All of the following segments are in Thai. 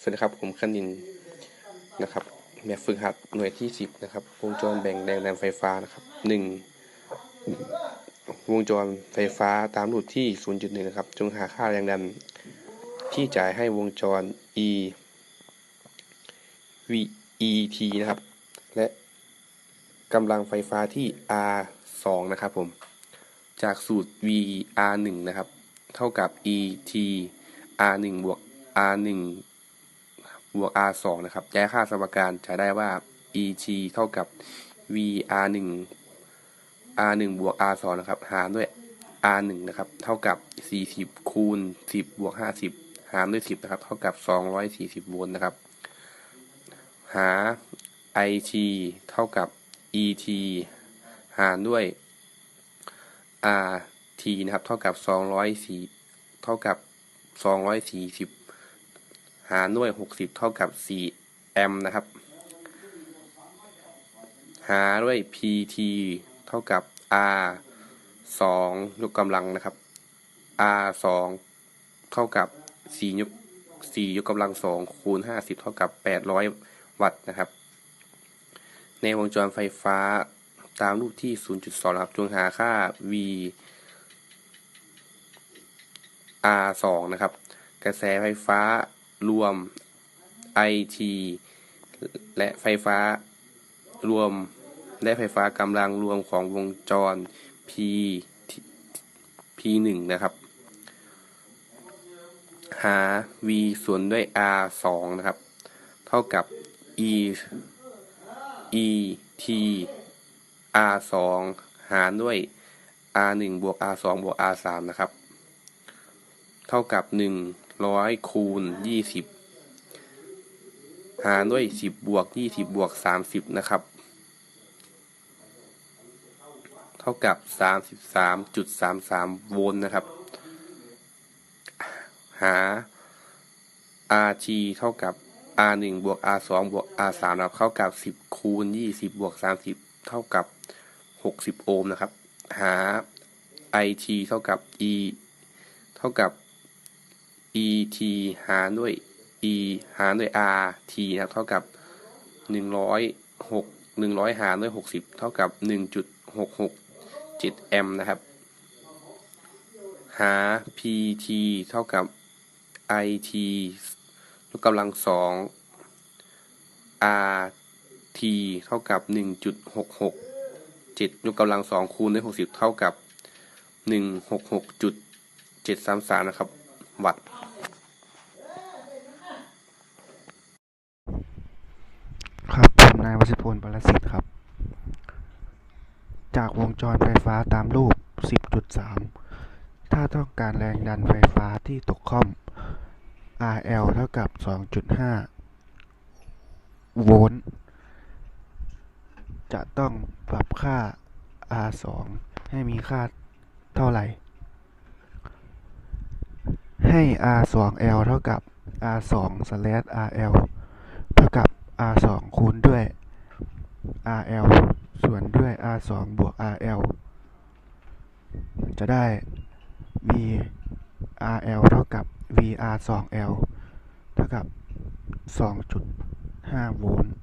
สวัสดีครับ ผมคณินนะครับแบบฝึกหัดหน่วยที่10นะครับ วงจรแบ่งแรงดันไฟฟ้านะครับ 1. วงจรไฟฟ้าตามรูปที่ 0.1 นะครับ จงหาค่าแรงดันที่จ่ายให้วงจร E V E T นะครับ และกำลังไฟฟ้าที่ R 2นะครับผม จากสูตร V R 1นะครับ เท่ากับ E T R 1บวก R 1 บวก R 2นะครับย้ายค่าสมการจะได้ว่า E T เท่ากับ V R 1 R 1บวก R 2นะครับ หารด้วย R 1นะครับ เท่ากับ 40 คูณ 10 บวก 50 หารด้วย 10 นะครับ เท่ากับ 240 โวลต์นะครับ หา I T เท่ากับ E T หารด้วย R T นะครับ เท่ากับ 204 เท่ากับ 240 หารด้วย 60 เท่ากับ 4 แอมป์นะครับ หาด้วย PT เท่ากับ R 2ยกกำลังนะครับ R 2เท่ากับ 4 ยก 4 ยกกำลัง 2 คูณ 50 เท่ากับ 800 วัตต์นะครับ ในวงจรไฟฟ้าตามรูปที่ 0.2 นะครับ จงหาค่า V R 2นะครับ กระแสไฟฟ้า รวม IT และไฟฟ้ารวมและไฟฟ้ากำลังรวมของวงจร P P 1 นะครับ หา V ส่วนด้วย R 2 นะครับ เท่ากับ E E T R 2 หารด้วย R 1 บวก R 2 บวก R 3 นะครับ เท่ากับ ร้อยคูณยี่สิบหารด้วยสิบบวกยี่สิบบวกสามสิบนะครับ เท่ากับสามสิบสามจุดสามสามโวลต์นะครับ หา RG เท่ากับ R หนึ่งบวก R สองบวก R สามครับเท่ากับสิบคูณยี่สิบบวกสามสิบเท่ากับหกสิบโอห์มนะครับ หา IT เท่ากับ E เท่ากับ ET หารด้วย E หารด้วย RT นะครับ เท่ากับ 106 100 หารด้วย 60 เท่ากับ 1.667แอมป์นะครับ หา PT เท่ากับ IT ยกกำลังสอง RT เท่ากับ 1.667ยกกำลังสองคูณด้วย 60 เท่ากับ 166.733 นะครับ วัตต์ ครับผม นายวสิพลปรสิทธิ์ครับ จากวงจรไฟฟ้าตามรูป 10.3 ถ้าต้องการแรงดันไฟฟ้าที่ตกค่อม RL เท่ากับ 2.5 โวลต์ จะต้องปรับค่า R2 ให้มีค่าเท่าไหร่ ให้ R2L เท่ากับ R2/RL เท่ากับ R 2 คูณด้วย RL ส่วนด้วย R 2บวก RL จะได้ V RL เท่ากับ VR 2 L เท่ากับ 2.5 โวลต์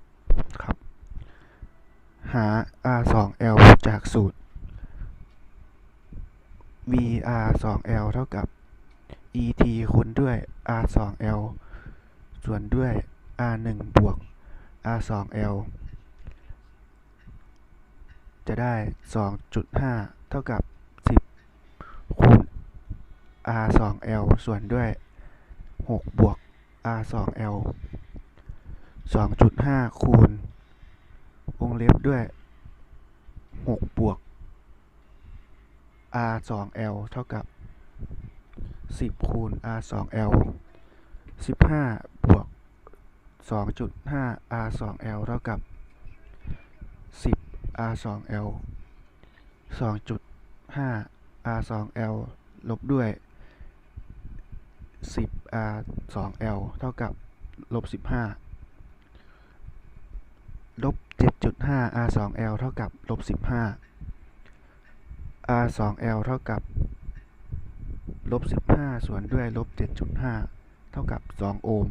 ครับ หา R 2 L จากสูตร VR 2 L เท่ากับ ET คูณด้วย R 2 L ส่วนด้วย R 1บวก R 2 L จะได้ 2.5 เท่ากับ 10 คูณ R 2 L ส่วนด้วย 6 บวก R 2 L 2.5 คูณ วงเล็บด้วย 6 บวก R 2 L เท่ากับ 10 คูณ R 2 L 15 บวก 2.5 R 2 L เท่ากับ 10 R 2 L 2.5 R 2 L ลบด้วย 10 R 2 L เท่ากับลบ 15 ลบ 7.5 R 2 L เท่ากับลบ 15 R 2 L เท่ากับลบ 15 ส่วนด้วยลบ 7.5 เท่ากับ 2 โอห์ม